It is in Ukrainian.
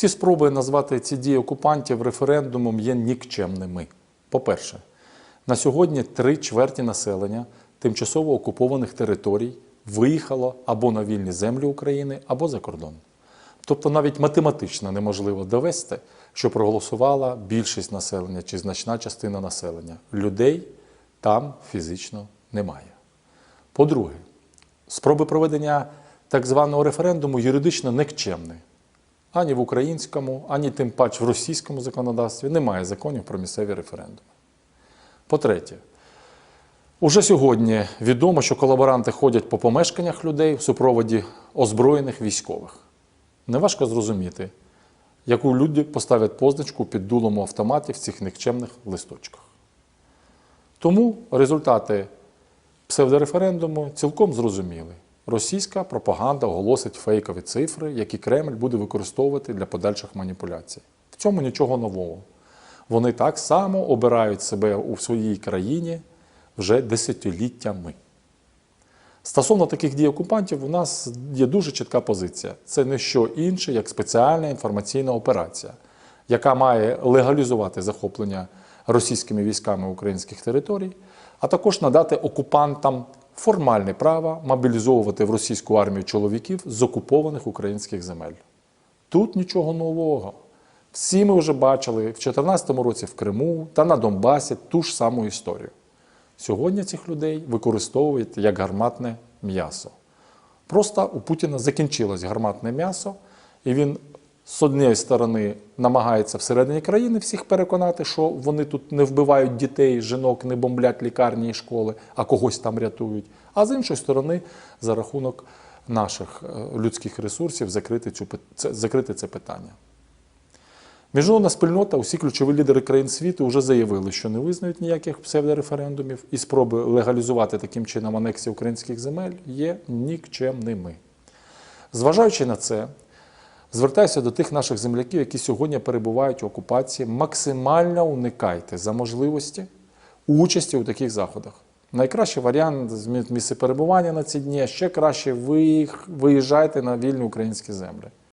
Всі спроби назвати ці дії окупантів референдумом є нікчемними. По-перше, на сьогодні три чверті населення тимчасово окупованих територій виїхало або на вільні землі України, або за кордон. Тобто навіть математично неможливо довести, що проголосувала більшість населення чи значна частина населення. Людей там фізично немає. По-друге, спроби проведення так званого референдуму юридично никчемні. Ані в українському, ані тим паче в російському законодавстві немає законів про місцеві референдуми. По-третє, уже сьогодні відомо, що колаборанти ходять по помешканнях людей в супроводі озброєних військових. Неважко зрозуміти, яку люди поставлять позначку під дулом у автоматі в цих никчемних листочках. Тому результати псевдореферендуму цілком зрозуміли. Російська пропаганда оголосить фейкові цифри, які Кремль буде використовувати для подальших маніпуляцій. В цьому нічого нового. Вони так само обирають себе у своїй країні вже десятиліттями. Стосовно таких дій окупантів, у нас є дуже чітка позиція. Це не що інше, як спеціальна інформаційна операція, яка має легалізувати захоплення російськими військами українських територій, а також надати окупантам формальне право мобілізовувати в російську армію чоловіків з окупованих українських земель. Тут нічого нового. Всі ми вже бачили в 2014 році в Криму та на Донбасі ту ж саму історію. Сьогодні цих людей використовують як гарматне м'ясо. Просто у Путіна закінчилось гарматне м'ясо, і він з однієї сторони намагається всередині країни всіх переконати, що вони тут не вбивають дітей, жінок, не бомблять лікарні і школи, а когось там рятують. А з іншої сторони, за рахунок наших е, людських ресурсів закрити, цю, закрити це питання. Міжнародна спільнота, усі ключові лідери країн світу вже заявили, що не визнають ніяких псевдореферендумів, і спроби легалізувати таким чином анексію українських земель є нікчемними. Зважаючи на це, звертаюся до тих наших земляків, які сьогодні перебувають у окупації, максимально уникайте за можливості участі у таких заходах. Найкращий варіант місце перебування на ці дні, ще краще ви виїжджайте на вільні українські землі.